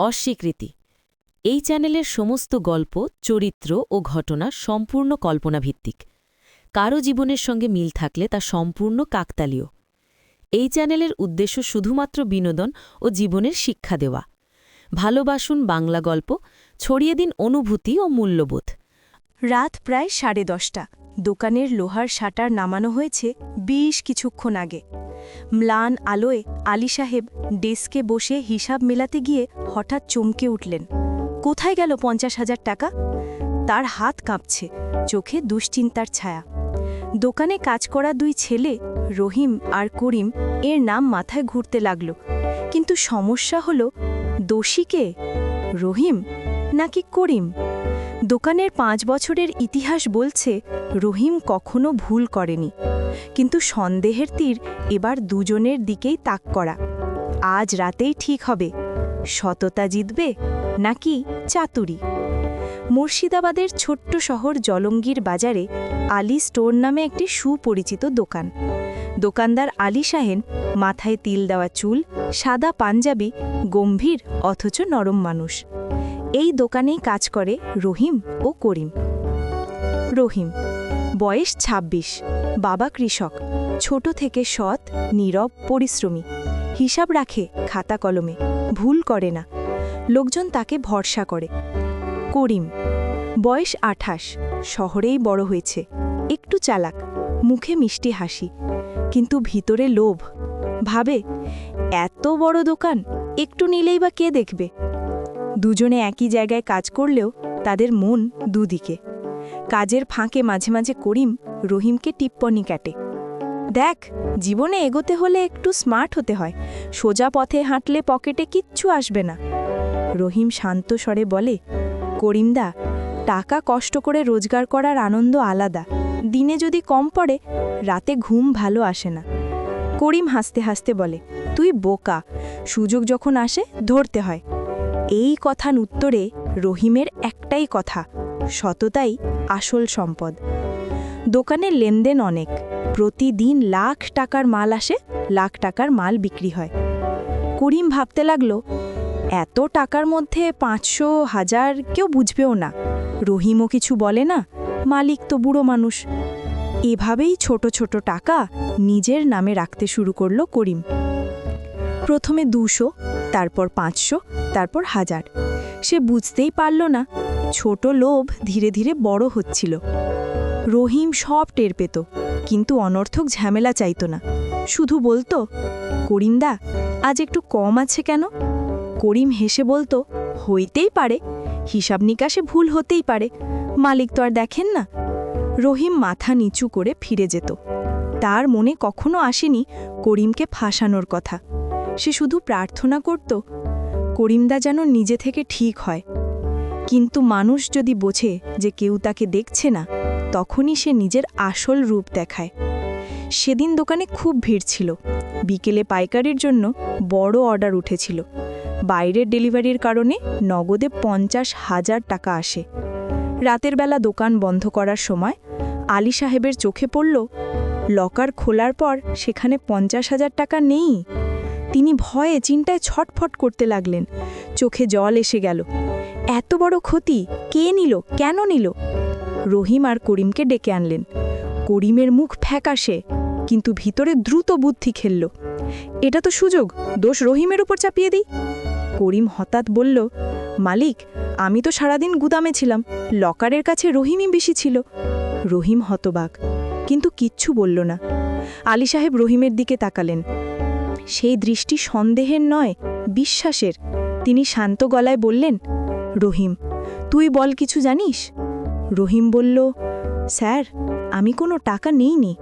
অস্বীকৃতি। এই চ্যানেলের সমস্ত গল্প, চরিত্র ও ঘটনা সম্পূর্ণ কল্পনাভিত্তিক। কারও জীবনের সঙ্গে মিল থাকলে তা সম্পূর্ণ কাকতালীয়। এই চ্যানেলের উদ্দেশ্য শুধুমাত্র বিনোদন ও জীবনের শিক্ষা দেওয়া। ভালোবাসুন বাংলা গল্প, ছড়িয়ে দিন অনুভূতি ও মূল্যবোধ। রাত প্রায় সাড়ে দশটা। দোকানের লোহার শাটার নামানো হয়েছে বেশ কিছুক্ষণ আগে। ম্লান আলোয় আলী সাহেব ডেস্কে বসে হিসাব মেলাতে গিয়ে হঠাৎ চমকে উঠলেন। কোথায় গেল পঞ্চাশ হাজার টাকা? তার হাত কাঁপছে, চোখে দুশ্চিন্তার ছায়া। দোকানে কাজ করা দুই ছেলে, রহিম আর করিম, এর নাম মাথায় ঘুরতে লাগল। কিন্তু সমস্যা হল দোষীকে রহিম নাকি করিম? দোকানের পাঁচ বছরের ইতিহাস বলছে, রহিম কখনো ভুল করেনি। কিন্তু সন্দেহের তীর এবার দুজনের দিকেই তাক করা। আজ রাতেই ঠিক হবে। সততা জিতবে নাকি চাতুরি? মুর্শিদাবাদের ছোট্ট শহর জলঙ্গির বাজারে আলী স্টোর নামে একটি সুপরিচিত দোকান। দোকানদার আলী শাহেন মাথায় তিল দেওয়া চুল, সাদা পাঞ্জাবি, গম্ভীর অথচ নরম মানুষ। এই দোকানেই কাজ করে রহিম ও করিম। রহিম, বয়স ২৬ বাবা কৃষক, ছোট থেকে সৎ, নীরব, পরিশ্রমী। হিসাব রাখে খাতা কলমে, ভুল করে না। লোকজন তাকে ভরসা করে। করিম, বয়স আঠাশ, শহরেই বড় হয়েছে। একটু চালাক, মুখে মিষ্টি হাসি, কিন্তু ভিতরে লোভ। ভাবে, এত বড় দোকান, একটু নিলেই বা কে দেখবে? দুজনে একই জায়গায় কাজ করলেও তাদের মন দুদিকে। কাজের ফাঁকে মাঝে মাঝে করিম রহিমকে টিপ্পনি কাটে। দেখ, জীবনে এগোতে হলে একটু স্মার্ট হতে হয়। সোজা পথে হাঁটলে পকেটে কিচ্ছু আসবে না। রহিম শান্ত স্বরে বলে, করিমদা, টাকা কষ্ট করে রোজগার করার আনন্দ আলাদা। দিনে যদি কম পড়ে, রাতে ঘুম ভালো আসে না। করিম হাসতে হাসতে বলে, তুই বোকা। সুযোগ যখন আসে, ধরতে হয়। এই কথার উত্তরে রহিমের একটাই কথা, সততাই আসল সম্পদ। দোকানের লেনদেন অনেক, প্রতিদিন লাখ টাকার মাল আসে, লাখ টাকার মাল বিক্রি হয়। করিম ভাবতে লাগল, এত টাকার মধ্যে পাঁচশো হাজার কেউ বুঝবেও না। রহিমও কিছু বলে না, মালিক তো বুড়ো মানুষ। এভাবেই ছোট ছোট টাকা নিজের নামে রাখতে শুরু করল করিম। প্রথমে দুশো, তারপর পাঁচশো, তারপর হাজার। সে বুঝতেই পারল না, ছোট লোভ ধীরে ধীরে বড় হচ্ছিল। রহিম সব টের পেত, কিন্তু অনর্থক ঝামেলা চাইত না। শুধু বলতো, করিমদা, আজ একটু কম আছে কেন? করিম হেসে বলতো, হইতেই পারে, হিসাব নিকাশে ভুল হতেই পারে, মালিক তো আর দেখেন না। রহিম মাথা নিচু করে ফিরে যেত। তার মনে কখনো আসেনি করিমকে ফাঁসানোর কথা। সে শুধু প্রার্থনা করত, করিমদা যেন নিজে থেকে ঠিক হয়। কিন্তু মানুষ যদি বোঝে যে কেউ তাকে দেখছে না, তখনই সে নিজের আসল রূপ দেখায়। সেদিন দোকানে খুব ভিড় ছিল। বিকেলে পাইকারির জন্য বড় অর্ডার উঠেছিল। বাইরের ডেলিভারির কারণে নগদে পঞ্চাশ হাজার টাকা আসে। রাতের বেলা দোকান বন্ধ করার সময় আলী সাহেবের চোখে পড়ল, লকার খোলার পর সেখানে পঞ্চাশ হাজার টাকা নেই। তিনি ভয়ে চিন্তায় ছটফট করতে লাগলেন। চোখে জল এসে গেল। এত বড় ক্ষতি কে নিল, কেন নিল? রহিম আর করিমকে ডেকে আনলেন। করিমের মুখ ফ্যাকাশে, কিন্তু ভিতরে দ্রুত বুদ্ধি খেলল। এটা তো সুযোগ, দোষ রহিমের উপর চাপিয়ে দিই। করিম হঠাৎ বলল, মালিক, আমি তো সারাদিন গুদামে ছিলাম, লকারের কাছে রহিমই বেশি ছিল। রহিম হতবাক, কিন্তু কিচ্ছু বলল না। আলী সাহেব রহিমের দিকে তাকালেন। সেই দৃষ্টি সন্দেহের নয়, বিশ্বাসের। তিনি শান্ত গলায় বললেন, রহিম, তুই বল কিছু জানিস? রহিম বলল, স্যার, আমি কোনো টাকা নেইনি।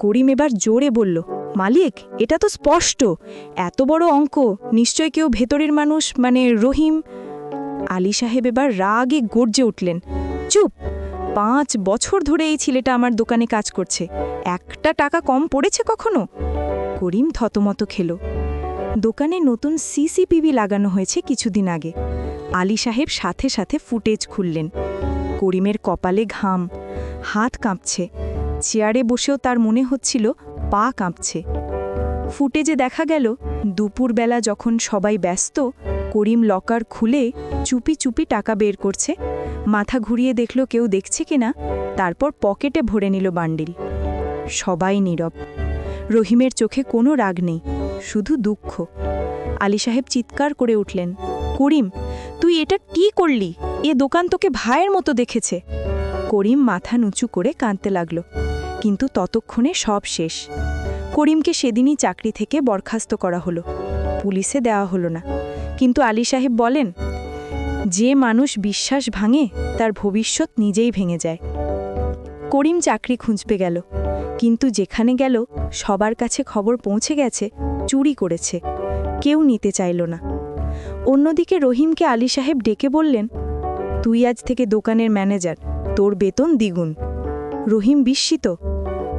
করিম এবার জোরে বলল, মালিক, এটা তো স্পষ্ট। এত বড় অঙ্ক, নিশ্চয় কেউ ভেতরের মানুষ মানে রহিম? আলী সাহেব এবার রাগে গর্জে উঠলেন, চুপ! পাঁচ বছর ধরে এই ছেলেটা আমার দোকানে কাজ করছে। একটা টাকা কম পড়েছে কখনো? করিম থতমত খেল। দোকানে নতুন সিসিপিভি লাগানো হয়েছে কিছুদিন আগে। আলী সাহেব সাথে সাথে ফুটেজ খুললেন। করিমের কপালে ঘাম, হাত কাঁপছে। চেয়ারে বসেও তার মনে হচ্ছিল পা কাঁপছে। ফুটেজে দেখা গেল, দুপুরবেলা যখন সবাই ব্যস্ত করিম লকার খুলে চুপি চুপি টাকা বের করছে। মাথা ঘুরিয়ে দেখল কেউ দেখছে কিনা, তারপর পকেটে ভরে নিল বান্ডিল। সবাই নীরব। রহিমের চোখে কোনো রাগ নেই, শুধু দুঃখ। আলী সাহেব চিৎকার করে উঠলেন, করিম, তুই এটা কি করলি? এ দোকান তোকে ভাইয়ের মতো দেখেছে। করিম মাথা নুচু করে কাঁদতে লাগল, কিন্তু ততক্ষণে সব শেষ। করিমকে সেদিনই চাকরি থেকে বরখাস্ত করা হলো। পুলিশে দেওয়া হলো না। কিন্তু আলী সাহেব বলেন, যে মানুষ বিশ্বাস ভাঙে, তার ভবিষ্যৎ নিজেই ভেঙে যায়। করিম চাকরি খুঁজবে গেল, কিন্তু যেখানে গেল, সবার কাছে খবর পৌঁছে গেছে, চুরি করেছে। কেউ নিতে চাইল না। অন্যদিকে রহিমকে আলী সাহেব ডেকে বললেন, তুই আজ থেকে দোকানের ম্যানেজার, তোর বেতন দ্বিগুণ। রহিম বিস্মিত,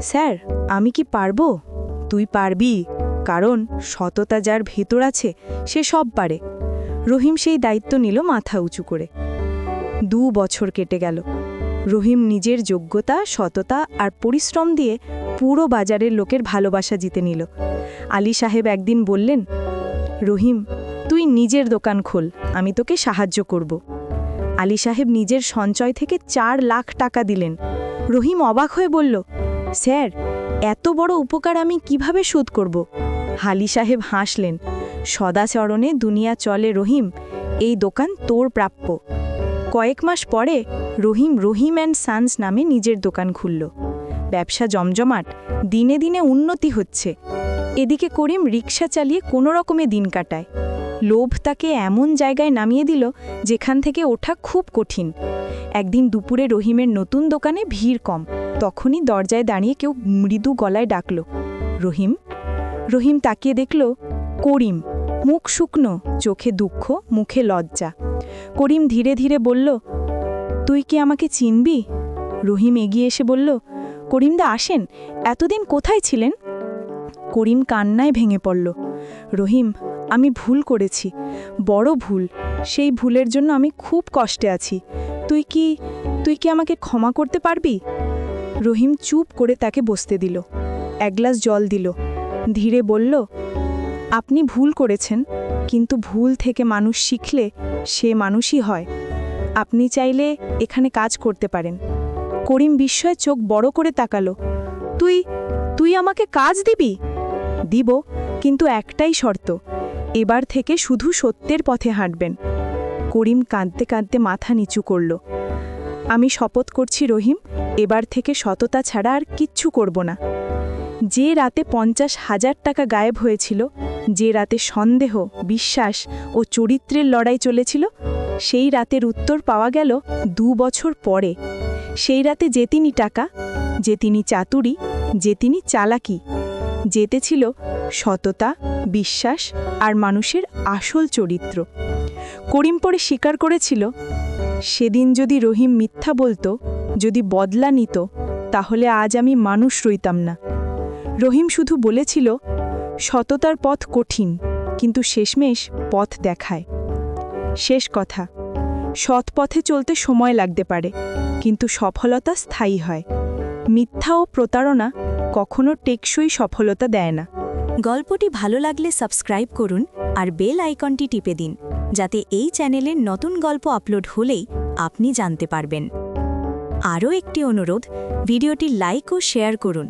স্যার, আমি কি পারব? তুই পারবি, কারণ সততা যার ভেতর আছে, সে সব পারে। রহিম সেই দায়িত্ব নিল মাথা উঁচু করে। দু বছর কেটে গেল। রহিম নিজের যোগ্যতা, সততা আর পরিশ্রম দিয়ে পুরো বাজারের লোকের ভালোবাসা জিতে নিল। আলী সাহেব একদিন বললেন, রহিম, তুই নিজের দোকান খোল, আমি তোকে সাহায্য করব। আলী সাহেব নিজের সঞ্চয় থেকে চার লাখ টাকা দিলেন। রহিম অবাক হয়ে বলল, স্যার, এত বড় উপকার আমি কীভাবে শোধ করব? হালি সাহেব হাসলেন সদাচরণে দুনিয়া চলে রহিম, এই দোকান তোর প্রাপ্য। কয়েক মাস পরে রহিম রহিম অ্যান্ড সানস নামে নিজের দোকান খুলল। ব্যবসা জমজমাট, দিনে দিনে উন্নতি হচ্ছে। এদিকে করিম রিক্সা চালিয়ে কোনো রকমে দিন কাটায়। লোভ তাকে এমন জায়গায় নামিয়ে দিল যেখান থেকে ওঠা খুব কঠিন। একদিন দুপুরে রহিমের নতুন দোকানে ভিড় কম, তখনই দরজায় দাঁড়িয়ে কেউ মৃদু গলায় ডাকল, রহিম? রহিম তাকিয়ে দেখল, করিম। মুখ শুকনো, চোখে দুঃখ, মুখে লজ্জা। করিম ধীরে ধীরে বলল, তুই কি আমাকে চিনবি? রহিম এগিয়ে এসে বলল, করিমদা আসেন, এতদিন কোথায় ছিলেন? করিম কান্নায় ভেঙে পড়ল, রহিম, আমি ভুল করেছি, বড় ভুল, সেই ভুলের জন্য আমি খুব কষ্টে আছি। তুই কি তুই কি আমাকে ক্ষমা করতে পারবি? রহিম চুপ করে তাকে বসতে দিল, এক গ্লাস জল দিল, ধীরে বলল আপনি ভুল করেছেন, কিন্তু ভুল থেকে মানুষ শিখলে সে মানুষই হয়। আপনি চাইলে এখানে কাজ করতে পারেন। করিম বিস্ময়ে চোখ বড় করে তাকালো। তুই তুই আমাকে কাজ দিবি? দিব, কিন্তু একটাই শর্ত, এবার থেকে শুধু সত্যের পথে হাঁটবেন। করিম কাঁদতে কাঁদতে মাথা নিচু করল। আমি শপথ করছি রহিম, এবার থেকে সততা ছাড়া আর কিচ্ছু করব না। যে রাতে পঞ্চাশ হাজার টাকা গায়েব হয়েছিল, যে রাতে সন্দেহ, বিশ্বাস ও চরিত্রের লড়াই চলেছিল, সেই রাতের উত্তর পাওয়া গেল দু বছর পরে। সেই রাতে যে তিনি টাকা, যে তিনি চাতুরি, যে তিনি চালাকি, যেতে ছিল সততা, বিশ্বাস আর মানুষের আসল চরিত্র। করিম পরে স্বীকার করেছিল, সেদিন যদি রহিম মিথ্যা বলতো, যদি বদলা নিত, তাহলে আজ আমি মানুষ রইতাম না। রহিম শুধু বলেছিল, সততার পথ কঠিন, কিন্তু শেষমেশ পথ দেখায়। শেষ কথা, সৎ পথে চলতে সময় লাগতে পারে, কিন্তু সফলতা স্থায়ী হয়। মিথ্যা ও প্রতারণা কখনো টেকসই সফলতা দেয় না। গল্পটি ভালো লাগলে সাবস্ক্রাইব করুন আর বেল আইকনটি টিপে দিন, যাতে এই চ্যানেলের নতুন গল্প আপলোড হলেই আপনি জানতে পারবেন। আরও একটি অনুরোধ, ভিডিওটি লাইক ও শেয়ার করুন।